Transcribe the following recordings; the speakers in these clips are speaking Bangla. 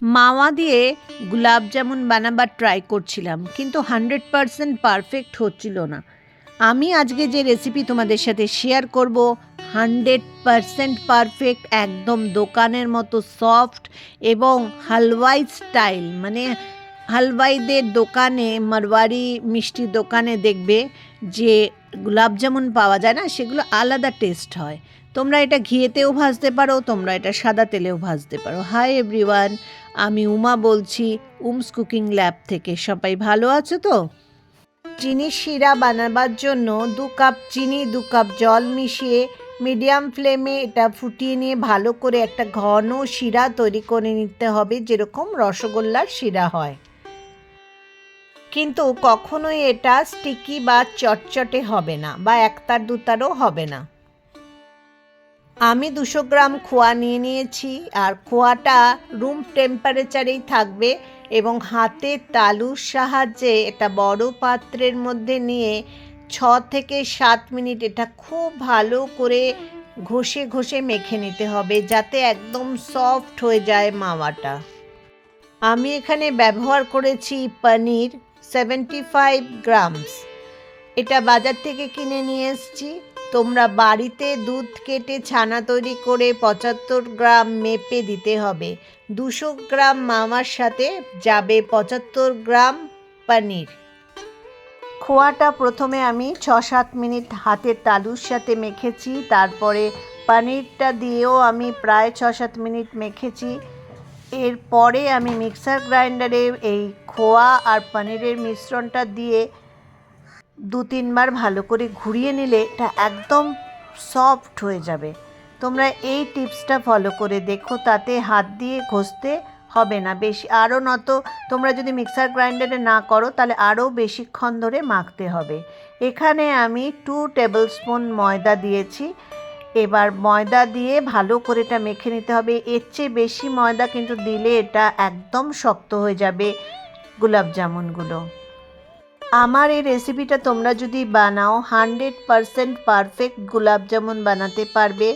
মাওয়া দিয়ে গুলাব জামুন বানাবার ট্রাই করছিলাম, কিন্তু হান্ড্রেড পারসেন্ট পারফেক্ট হচ্ছিল না। আমি আজকে যে রেসিপি তোমাদের সাথে শেয়ার করব হান্ড্রেড পারসেন্ট পারফেক্ট একদম দোকানের মতো সফট এবং হালওয়াই স্টাইল মানে হালওয়াইদের দোকানে, মারওয়ারি মিষ্টির দোকানে দেখবে যে গুলাব জামুন পাওয়া যায় না, সেগুলো আলাদা টেস্ট হয়। তোমরা এটা ঘিয়েতেও ভাজতে পারো, তোমরা এটা সাদা তেলেও ভাজতে পারো। হাই এভরিওয়ান আমি উমা বলছি উমস কুকিং ল্যাব থেকে। সবাই ভালো আছো তো? চিনি শিরা বানাবার জন্য দু কাপ চিনি, দু কাপ জল মিশিয়ে মিডিয়াম ফ্লেমে এটা ফুটিয়ে নিয়ে ভালো করে একটা ঘন শিরা তৈরি করে নিতে হবে, যেরকম রসগোল্লার শিরা হয়। কিন্তু কখনোই এটা স্টিকি বা চটচটে হবে না বা একতার দুতারও হবে না। আমি দুশো গ্রাম খোয়া নিয়ে নিয়েছি আর খোয়াটা রুম টেম্পারেচারেই থাকবে এবং হাতে তালুর সাহায্যে এটা বড় পাত্রের মধ্যে নিয়ে ছ থেকে সাত মিনিট এটা খুব ভালো করে ঘষে ঘষে মেখে নিতে হবে যাতে একদম সফট হয়ে যায় মাওয়াটা। আমি এখানে ব্যবহার করেছি পনির সেভেন্টি ফাইভ গ্রামস এটা বাজার থেকে কিনে নিয়ে এসেছি। তোমরা বাড়িতে দুধ কেটে ছানা তৈরি করে পঁচাত্তর গ্রাম মেপে দিতে হবে। দুশো গ্রাম মামার সাথে যাবে পঁচাত্তর গ্রাম পানির। খোয়াটা প্রথমে আমি ছ সাত মিনিট হাতের তালুর সাথে মেখেছি, তারপরে পানিরটা দিয়েও আমি প্রায় ছ সাত মিনিট মেখেছি। এরপরে আমি মিক্সার গ্রাইন্ডারে এই খোয়া আর পনিরের মিশ্রণটা দিয়ে দু তিনবার ভালো করে ঘুরিয়ে নিলে এটা একদম সফট হয়ে যাবে। তোমরা এই টিপসটা ফলো করে দেখো, তাতে হাত দিয়ে ঘষতে হবে না। বেশি আরও নত তোমরা যদি মিক্সার গ্রাইন্ডারে না করো, তাহলে আরও বেশিক্ষণ ধরে মাখতে হবে। এখানে আমি টু টেবিল স্পুন ময়দা দিয়েছি। এবার ময়দা দিয়ে ভালো করে এটা মেখে নিতে হবে। এর চেয়ে বেশি ময়দা কিন্তু দিলে এটা একদম শক্ত হয়ে যাবে গোলাপ জামুনগুলো। আমার এই রেসিপিটা তোমরা যদি বানাও হান্ড্রেড পারসেন্ট পারফেক্ট গোলাপ জামুন বানাতে পারবে।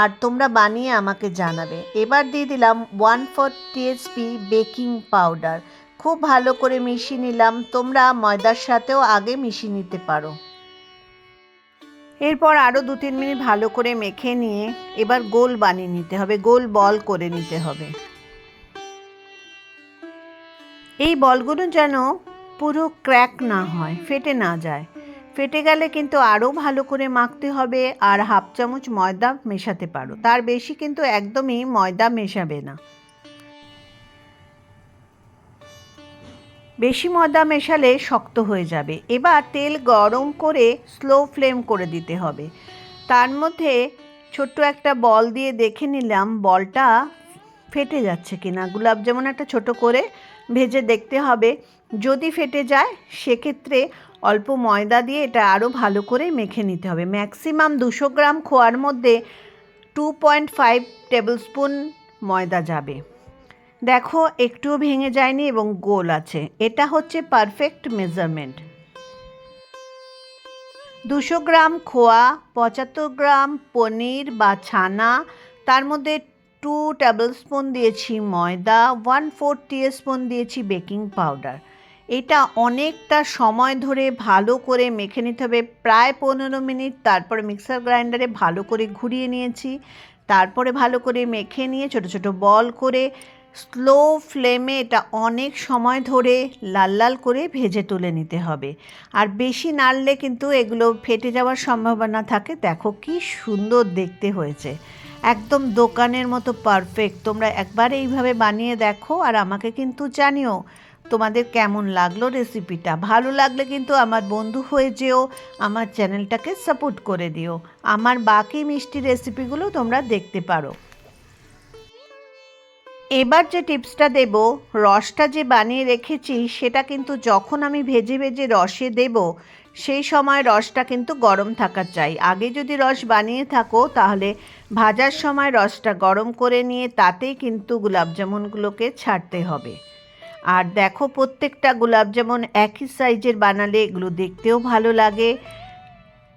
আর তোমরা বানিয়ে আমাকে জানাবে। এবার দিয়ে দিলাম one four TSP baking powder খুব ভালো করে মিশিয়ে নিলাম। তোমরা ময়দার সাথেও আগে মিশিয়ে নিতে পারো। এরপর আরও দু তিন মিনিট ভালো করে মেখে নিয়ে এবার গোল বানিয়ে নিতে হবে। গোল বল করে নিতে হবে। এই বলগুলো যেন পুরো ক্র্যাক না হয়, ফেটে না যায়। ফেটে গেলে কিন্তু আরও ভালো করে মাখতে হবে আর হাফ চামচ ময়দা মেশাতে পারো। তার বেশি কিন্তু একদমই ময়দা মেশাবে না। বেশি ময়দা মেশালে শক্ত হয়ে যাবে। এবার তেল গরম করে স্লো ফ্লেম করে দিতে হবে। তার মধ্যে ছোট্ট একটা বল দিয়ে দেখে নিলাম, বলটা ফেটে যাচ্ছে কিনা। গুলাব যেমন একটা ছোট করে ভেজে দেখতে হবে। যদি ফেটে যায়, সেক্ষেত্রে অল্প ময়দা দিয়ে এটা আরও ভালো করে মেখে নিতে হবে। ম্যাক্সিমাম দুশো গ্রাম খোয়ার মধ্যে two point five tablespoon ময়দা যাবে। দেখো, একটুও ভেঙে যায়নি এবং গোল আছে। এটা হচ্ছে পারফেক্ট মেজারমেন্ট দুশো গ্রাম খোয়া, পঁচাত্তর গ্রাম পনির বা ছানা, তার মধ্যে টু টেবিল স্পুন দিয়েছি ময়দা ওয়ান ফোর স্পুন দিয়েছি বেকিং পাউডার এটা অনেকটা সময় ধরে ভালো করে মেখে নিতে হবে। প্রায় পনেরো মিনিট তারপরে মিক্সার গ্রাইন্ডারে ভালো করে ঘুরিয়ে নিয়েছি। তারপরে ভালো করে মেখে নিয়ে ছোট ছোট বল করে স্লো ফ্লেমে এটা অনেক সময় ধরে লাল লাল করে ভেজে তুলে নিতে হবে। আর বেশি নাড়লে কিন্তু এগুলো ফেটে যাওয়ার সম্ভাবনা থাকে। দেখো কি সুন্দর দেখতে হয়েছে। একদম দোকানের মতো পারফেক্ট। তোমরা একবার এইভাবে বানিয়ে দেখো আর আমাকে কিন্তু জানিও। তোমাদের কেমন লাগল রেসিপিটা ভালো লাগলে কিন্তু আমার বন্ধু হয়ে যেও, আমার চ্যানেলটাকে সাপোর্ট করে দিও। আমার বাকি মিষ্টি রেসিপিগুলো তোমরা দেখতে পারো। এবার যে টিপসটা দেব, রসটা যে বানিয়ে রেখেছি, সেটা কিন্তু যখন আমি ভেজে ভেজে রসে দেব, সেই সময় রসটা কিন্তু গরম থাকা চাই। আগে যদি রস বানিয়ে থাকো, তাহলে ভাজার সময় রসটা গরম করে নিয়ে তাতেই কিন্তু গোলাপ জামুনগুলোকে ছাড়তে হবে। আর দেখো প্রত্যেকটা গোলাপ যেমন একই সাইজের বানালে এগুলো দেখতেও ভালো লাগে।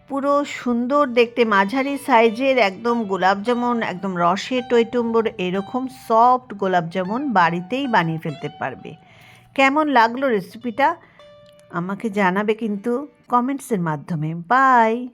পুরো সুন্দর দেখতে, মাঝারি সাইজের একদম গোলাপ জামুন একদম রসে টৈটুম্বর এরকম সফট গোলাপ জামুন বাড়িতেই বানিয়ে ফেলতে পারবে। কেমন লাগল রেসিপিটা আমাকে জানাবে কিন্তু কমেন্টসের মাধ্যমে। বাই